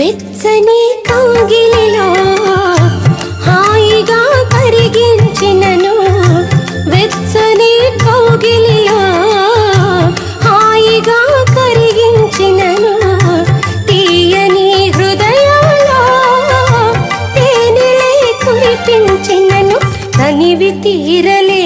వెచ్చని కంగిలిలో హాయిగా పరిగించినను వెచ్చని కౌగిలిలో హాయిగా కరిగించినను. తీయని హృదయంలో తేనెలే కురిపించినను. తనివి తీరలే